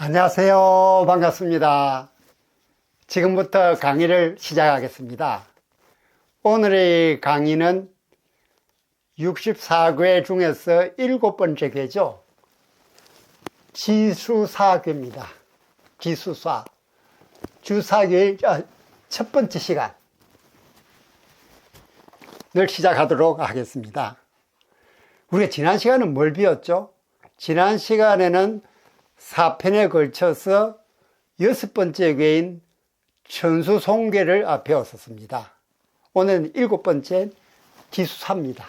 안녕하세요. 반갑습니다. 지금부터 강의를 시작하겠습니다. 오늘의 강의는 64괴 중에서 일곱 번째 괴죠. 지수사괴입니다. 지수사. 주사괴의 아, 첫 번째 시간을 시작하도록 하겠습니다. 우리가 지난 시간은 뭘 배웠죠? 지난 시간에는 4편에 걸쳐서 여섯 번째 괴인 천수송괴를 배웠었습니다. 오늘은 일곱 번째 기수사입니다.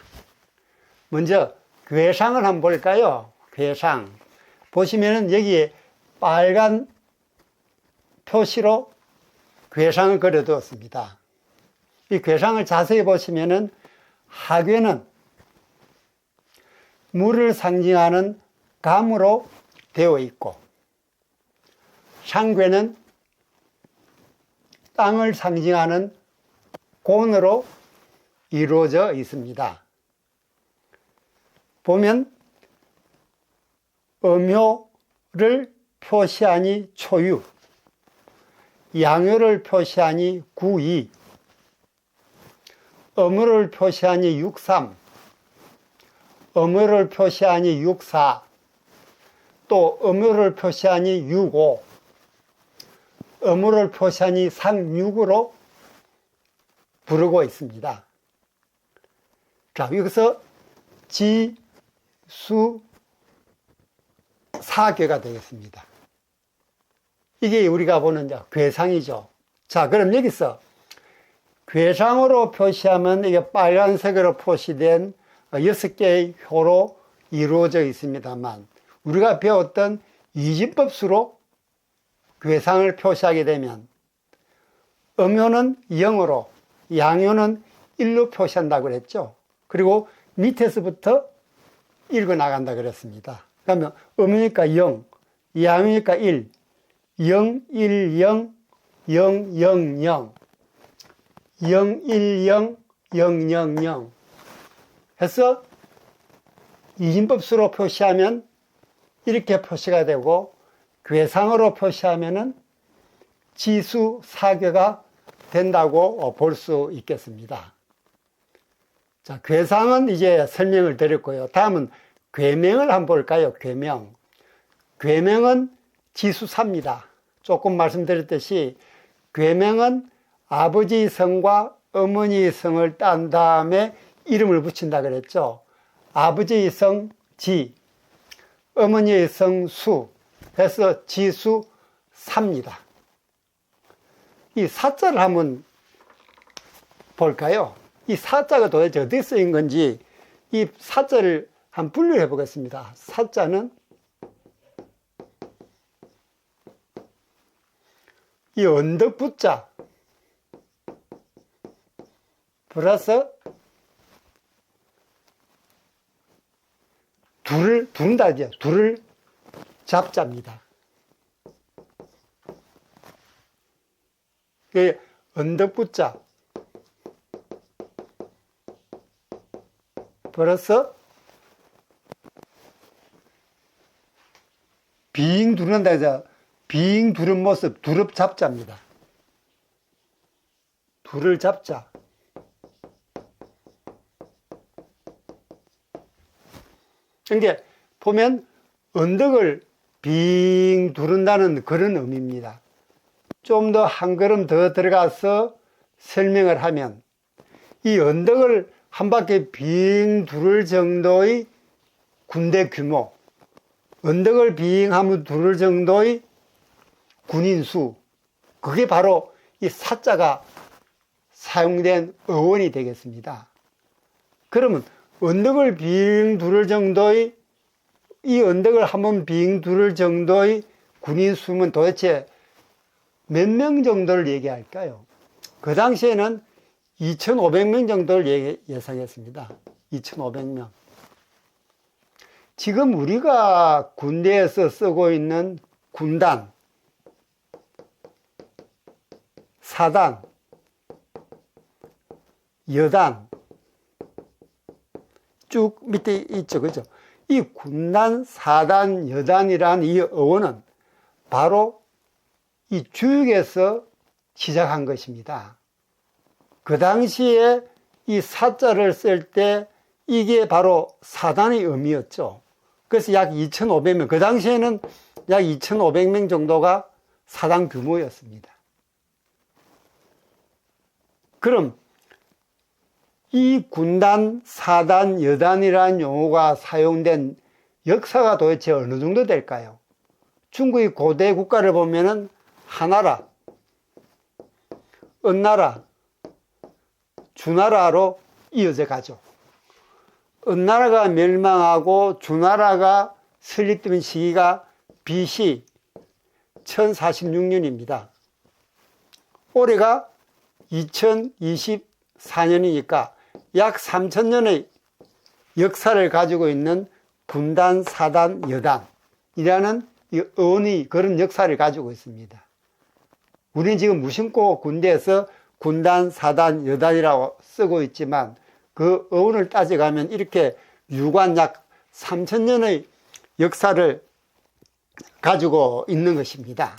먼저 괴상을 한번 볼까요? 괴상. 보시면은 여기에 빨간 표시로 괴상을 그려두었습니다. 이 괴상을 자세히 보시면은 하괴는 물을 상징하는 감으로 되어 있고 상괴는 땅을 상징하는 곤으로 이루어져 있습니다. 보면 음효를 표시하니 초유, 양효를 표시하니 구이, 음효를 표시하니 육삼, 음효를 표시하니 육사, 또 음효를 표시하니 6, 5, 음효를 표시하니 상 6으로 부르고 있습니다. 자, 여기서 지, 수, 사괴가 되겠습니다. 이게 우리가 보는 괴상이죠. 자, 그럼 여기서 괴상으로 표시하면 이게 빨간색으로 표시된 여섯 개의 효로 이루어져 있습니다만 우리가 배웠던 이진법수로 괴상을 표시하게 되면 음효는 0으로 양효는 1로 표시한다고 그랬죠. 그리고 밑에서부터 읽어 나간다 그랬습니다. 그러면 음효니까 0, 양효니까 1, 0, 1, 0, 0, 0, 0, 0, 1, 0, 0, 0, 0 해서 이진법수로 표시하면 이렇게 표시가 되고 괴상으로 표시하면은 지수 사교가 된다고 볼 수 있겠습니다. 자, 괴상은 이제 설명을 드렸고요. 다음은 괴명을 한번 볼까요? 괴명. 괴명은 지수사입니다. 조금 말씀드렸듯이 괴명은 아버지 성과 어머니 성을 딴 다음에 이름을 붙인다 그랬죠. 아버지 성 지, 어머니의 성수 해서 지수 삽니다. 이 사자를 한번 볼까요? 이 사자가 도대체 어디에 쓰인 건지 이 사자를 한번 분류해 보겠습니다. 사자는 이 언덕 붙자 플러스 둘을 둔다죠. 둘을 잡자입니다. 그 언덕 붙자 벌어서 빙 두른다 해서 빙 두른 모습 두릅 잡자입니다. 둘을 잡자. 그러니까 보면 언덕을 빙 두른다는 그런 의미입니다. 좀 더 한 걸음 더 들어가서 설명을 하면 이 언덕을 한 바퀴 빙 두를 정도의 군대 규모, 언덕을 빙하면 두를 정도의 군인 수, 그게 바로 이 사자가 사용된 어원이 되겠습니다. 그러면 언덕을 빙 두를 정도의 이 언덕을 한번 빙 두를 정도의 군인 수면 도대체 몇 명 정도를 얘기할까요? 그 당시에는 2,500명 정도를 예상했습니다. 2,500명. 지금 우리가 군대에서 쓰고 있는 군단, 사단, 여단, 쭉 밑에 있죠. 그죠? 이 군단, 사단, 여단이란 이 어원은 바로 이 주육에서 시작한 것입니다. 그 당시에 이 사자를 쓸 때 이게 바로 사단의 의미였죠. 그래서 약 2,500명, 그 당시에는 약 2,500명 정도가 사단 규모였습니다. 그럼 이 군단, 사단, 여단이라는 용어가 사용된 역사가 도대체 어느 정도 될까요? 중국의 고대 국가를 보면은 하나라, 은나라, 주나라로 이어져 가죠. 은나라가 멸망하고 주나라가 설립된 시기가 BC 1046년입니다. 올해가 2024년이니까 약 3천년의 역사를 가지고 있는 군단, 사단, 여단이라는 어원이 그런 역사를 가지고 있습니다. 우리는 지금 무심코 군대에서 군단, 사단, 여단이라고 쓰고 있지만 그 어원을 따져가면 이렇게 유관 약 3천년의 역사를 가지고 있는 것입니다.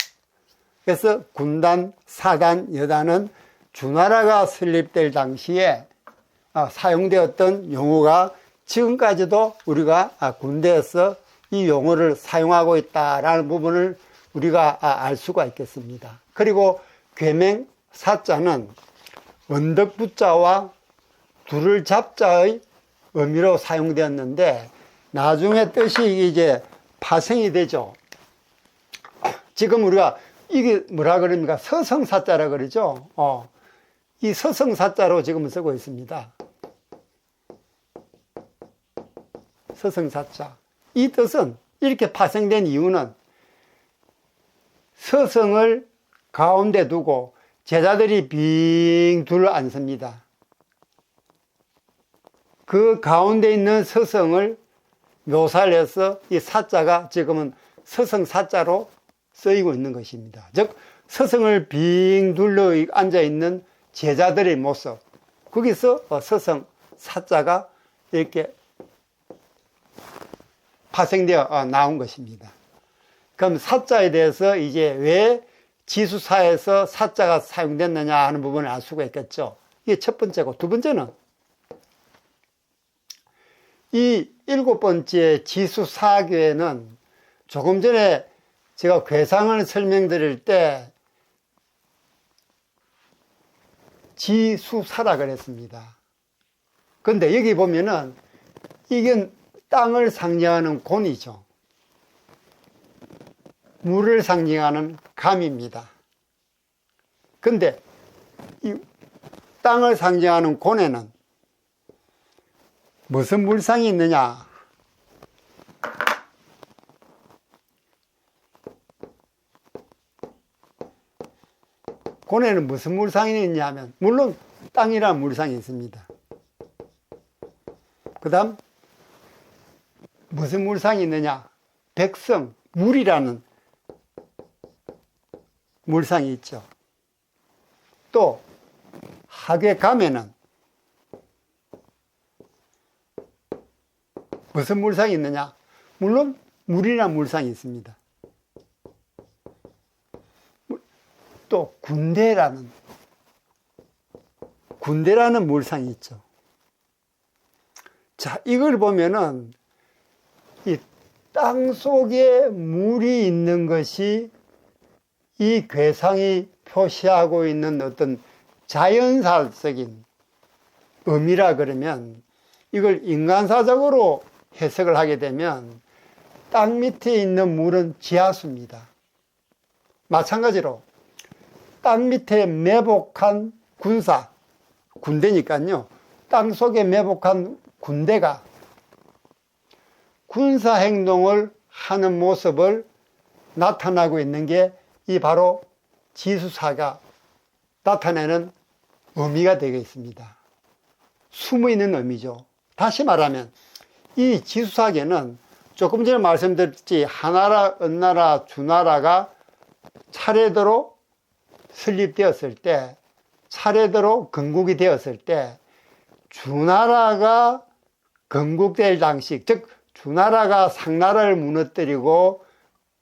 그래서 군단, 사단, 여단은 주나라가 설립될 당시에 아, 사용되었던 용어가 지금까지도 우리가 아, 군대에서 이 용어를 사용하고 있다라는 부분을 우리가 아, 알 수가 있겠습니다. 그리고 괴맹 사자는 언덕부자와 둘을 잡자의 의미로 사용되었는데 나중에 뜻이 이제 파생이 되죠. 지금 우리가 이게 뭐라 그럽니까? 서성사자라 그러죠. 어. 이 서성사자로 지금 쓰고 있습니다. 서성사자. 이 뜻은 이렇게 파생된 이유는 서성을 가운데 두고 제자들이 빙 둘러 앉습니다. 그 가운데 있는 서성을 묘사를 해서 이 사자가 지금은 서성 사자로 쓰이고 있는 것입니다. 즉, 서성을 빙 둘러 앉아 있는 제자들의 모습. 거기서 서성 사자가 이렇게 파생되어 나온 것입니다. 그럼 사자에 대해서 이제 왜 지수사에서 사자가 사용됐느냐 하는 부분을 알 수가 있겠죠. 이게 첫 번째고 두 번째는 이 일곱 번째 지수사교에는 조금 전에 제가 괴상을 설명드릴 때 지수사라 그랬습니다. 근데 여기 보면은 이건 땅을 상징하는 곤이죠. 물을 상징하는 감입니다. 근데 이 땅을 상징하는 곤에는 무슨 물상이 있느냐? 곤에는 무슨 물상이 있냐면 물론 땅이란 물상이 있습니다. 그 다음 무슨 물상이 있느냐? 백성, 물이라는 물상이 있죠. 또 하계 감에는 무슨 물상이 있느냐? 물론 물이란 물상이 있습니다. 또 군대라는 군대라는 물상이 있죠. 자, 이걸 보면은 이 땅 속에 물이 있는 것이 이 괴상이 표시하고 있는 어떤 자연사적인 의미라 그러면 이걸 인간사적으로 해석을 하게 되면 땅 밑에 있는 물은 지하수입니다. 마찬가지로 땅 밑에 매복한 군사, 군대니까요. 땅 속에 매복한 군대가 군사 행동을 하는 모습을 나타나고 있는 게 이 바로 지수사가 나타내는 의미가 되겠습니다. 숨어 있는 의미죠. 다시 말하면 이 지수사계는 조금 전에 말씀드렸지 하나라, 은나라, 주나라가 차례대로 설립되었을 때 차례대로 건국이 되었을 때 주나라가 건국될 당시 즉 주나라가 상나라를 무너뜨리고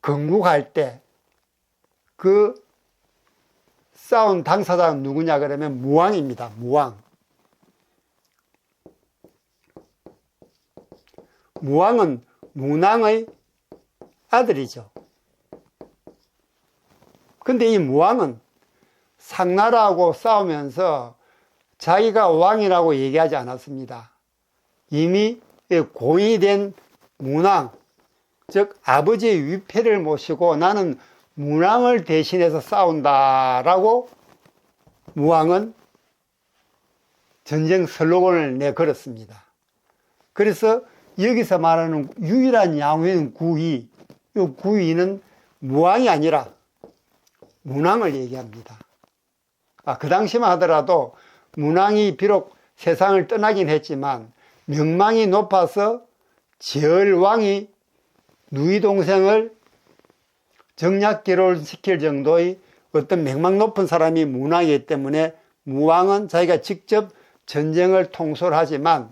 건국할 때 그 싸운 당사자는 누구냐 그러면 무왕입니다. 무왕. 무왕은 문왕의 아들이죠. 근데 이 무왕은 상나라하고 싸우면서 자기가 왕이라고 얘기하지 않았습니다. 이미 고인이 된 문왕, 즉 아버지의 위패를 모시고 나는 문왕을 대신해서 싸운다라고 무왕은 전쟁 슬로건을 내걸었습니다. 그래서 여기서 말하는 유일한 양회는 구이, 이 구이는 무왕이 아니라 문왕을 얘기합니다. 아, 그 당시만 하더라도 문왕이 비록 세상을 떠나긴 했지만 명망이 높아서 제얼왕이 누이 동생을 정략 결혼시킬 정도의 어떤 명망 높은 사람이 문왕이기 때문에 무왕은 자기가 직접 전쟁을 통솔하지만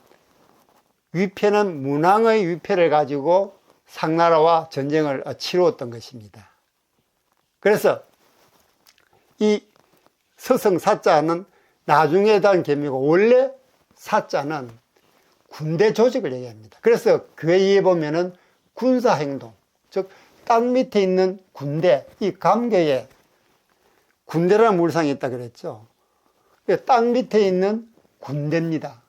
위패는 문왕의 위패를 가지고 상나라와 전쟁을 치루었던 것입니다. 그래서 이 서성 사자는 나중에 단 개미고 원래 사자는 군대 조직을 얘기합니다. 그래서 교회에 보면은 군사 행동, 즉 땅 밑에 있는 군대, 이 감개에 군대라는 물상이 있다 그랬죠. 땅 밑에 있는 군대입니다.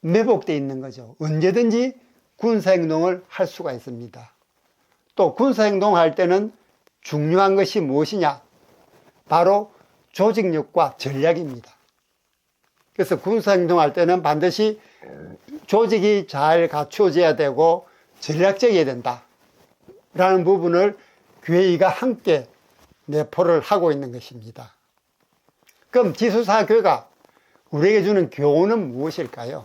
매복되어 있는 거죠. 언제든지 군사 행동을 할 수가 있습니다. 또 군사 행동할 때는 중요한 것이 무엇이냐? 바로 조직력과 전략입니다. 그래서 군사 행동할 때는 반드시 조직이 잘 갖추어져야 되고 전략적이어야 된다. 라는 부분을 교회가 함께 내포를 하고 있는 것입니다. 그럼 지수사교가 우리에게 주는 교훈은 무엇일까요?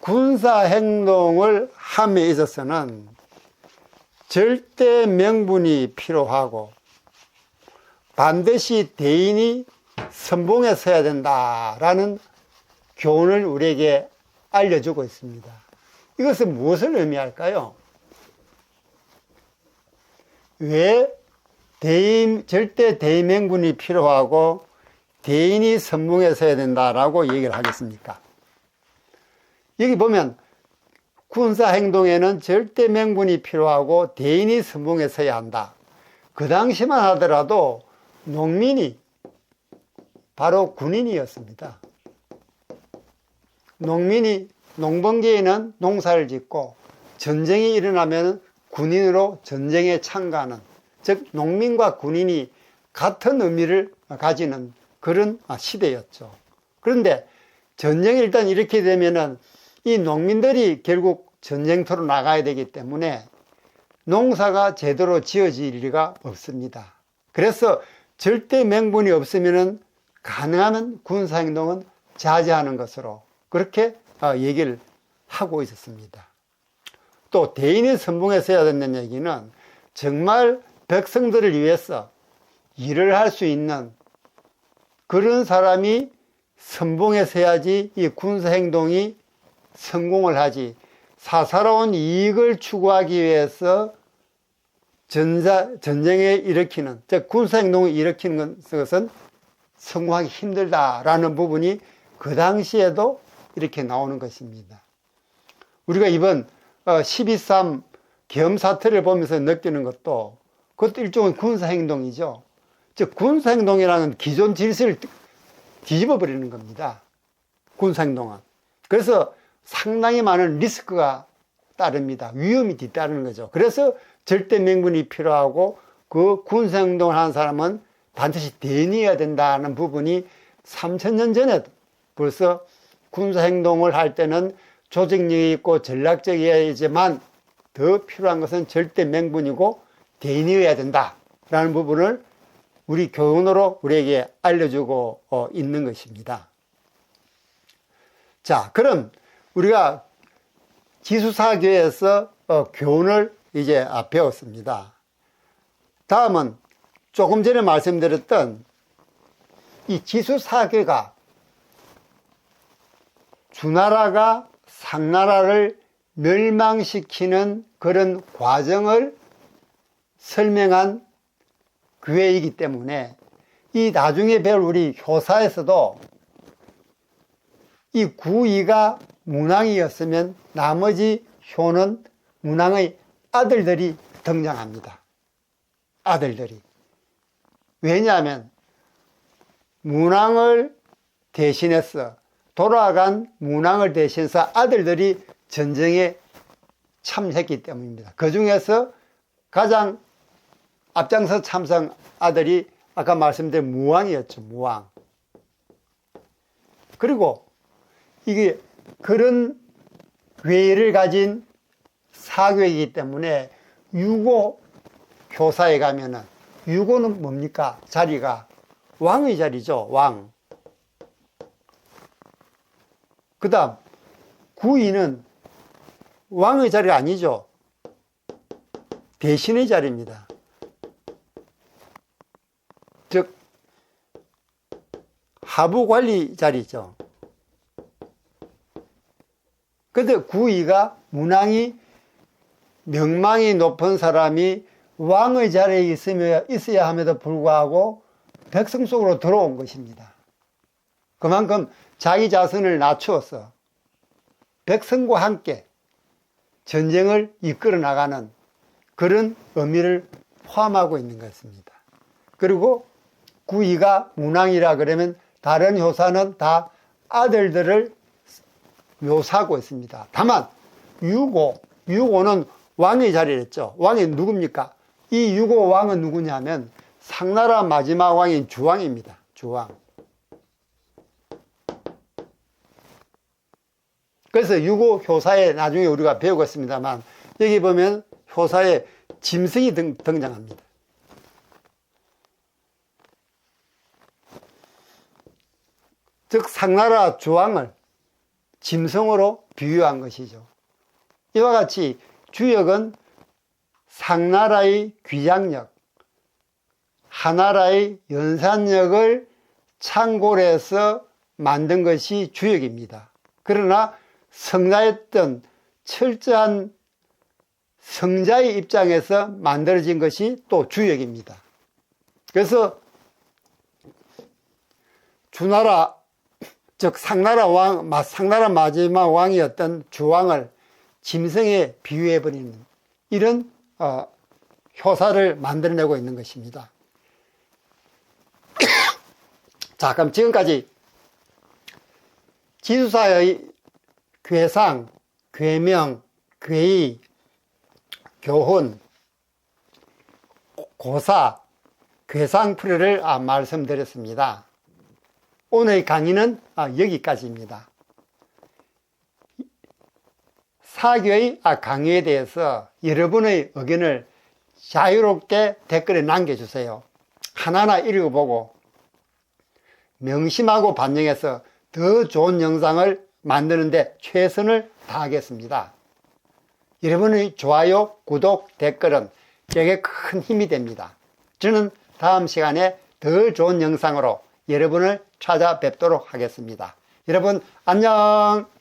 군사 행동을 함에 있어서는 절대 명분이 필요하고 반드시 대인이 선봉에 서야 된다라는 교훈을 우리에게 알려주고 있습니다. 이것은 무엇을 의미할까요? 왜 대인, 절대 대명분이 필요하고 대인이 선봉에 서야 된다라고 얘기를 하겠습니까? 여기 보면 군사 행동에는 절대 명분이 필요하고 대인이 선봉에 서야 한다. 그 당시만 하더라도 농민이 바로 군인이었습니다. 농민이 농번기에는 농사를 짓고 전쟁이 일어나면 군인으로 전쟁에 참가하는 즉 농민과 군인이 같은 의미를 가지는 그런 시대였죠. 그런데 전쟁이 일단 이렇게 되면은 이 농민들이 결국 전쟁터로 나가야 되기 때문에 농사가 제대로 지어질 리가 없습니다. 그래서 절대 명분이 없으면 가능한 군사행동은 자제하는 것으로 그렇게 어, 얘기를 하고 있었습니다. 또 대인의 선봉에 서야 된다는 얘기는 정말 백성들을 위해서 일을 할 수 있는 그런 사람이 선봉에 서야지 이 군사행동이 성공을 하지 사사로운 이익을 추구하기 위해서 전사, 전쟁에 일으키는, 즉 군사행동을 일으키는 것은 성공하기 힘들다라는 부분이 그 당시에도 이렇게 나오는 것입니다. 우리가 이번 12.3 어, 겸 사태를 보면서 느끼는 것도 그것도 일종의 군사행동이죠. 즉 군사행동이라는 기존 질서를 뒤집어 버리는 겁니다. 군사행동은. 그래서 상당히 많은 리스크가 따릅니다. 위험이 뒤따르는 거죠. 그래서 절대 명분이 필요하고 그 군사행동을 하는 사람은 반드시 대인이어야 된다는 부분이 3천년 전에도 벌써 군사행동을 할 때는 조직력이 있고 전략적이어야지만 더 필요한 것은 절대 명분이고 대인이어야 된다라는 부분을 우리 교훈으로 우리에게 알려주고 어, 있는 것입니다. 자, 그럼 우리가 지수사교에서 어, 교훈을 이제 배웠습니다. 다음은 조금 전에 말씀드렸던 이 지수사교가 주나라가 상나라를 멸망시키는 그런 과정을 설명한 교회이기 때문에 이 나중에 배울 우리 효사에서도 이 구이가 문왕이었으면 나머지 효는 문왕의 아들들이 등장합니다. 아들들이. 왜냐하면 문왕을 대신해서 돌아간 문왕을 대신해서 아들들이 전쟁에 참석했기 때문입니다. 그 중에서 가장 앞장서 참석 아들이 아까 말씀드린 무왕이었죠. 무왕. 그리고 이게 그런 괴를 가진 사교이기 때문에 유고 교사에 가면은 유고는 뭡니까? 자리가 왕의 자리죠. 왕. 그 다음 구이는 왕의 자리가 아니죠. 대신의 자리입니다. 즉 하부 관리 자리죠. 근데 구이가 문왕이 명망이 높은 사람이 왕의 자리에 있으며 있어야 함에도 불구하고 백성 속으로 들어온 것입니다. 그만큼 자기 자신을 낮추어서 백성과 함께 전쟁을 이끌어 나가는 그런 의미를 포함하고 있는 것입니다. 그리고 구이가 문왕이라 그러면 다른 효사는 다 아들들을 묘사하고 있습니다. 다만 유고, 유고는 왕의 자리를 했죠. 왕이 누굽니까? 이 유고 왕은 누구냐면 상나라 마지막 왕인 주왕입니다. 주왕. 그래서 유고 효사에 나중에 우리가 배우겠습니다만 여기 보면 효사에 짐승이 등, 등장합니다. 즉 상나라 주왕을 짐승으로 비유한 것이죠. 이와 같이 주역은 상나라의 귀장력, 하나라의 연산력을 참고로 해서 만든 것이 주역입니다. 그러나 성자였던 철저한 성자의 입장에서 만들어진 것이 또 주역입니다. 그래서 주나라 즉 상나라 왕, 상나라 마지막 왕이었던 주왕을 짐승에 비유해 버리는 이런 어, 효사를 만들어내고 있는 것입니다. 자, 그럼 지금까지 지수사의 괴상, 괴명, 괴의, 교훈, 고사, 괴상풀이를 아, 말씀드렸습니다. 오늘 강의는 아, 여기까지입니다. 사교의 아, 강의에 대해서 여러분의 의견을 자유롭게 댓글에 남겨주세요. 하나하나 읽어보고 명심하고 반영해서 더 좋은 영상을 만드는데 최선을 다하겠습니다. 여러분의 좋아요, 구독, 댓글은 제게 큰 힘이 됩니다. 저는 다음 시간에 더 좋은 영상으로 여러분을 찾아뵙도록 하겠습니다. 여러분 안녕!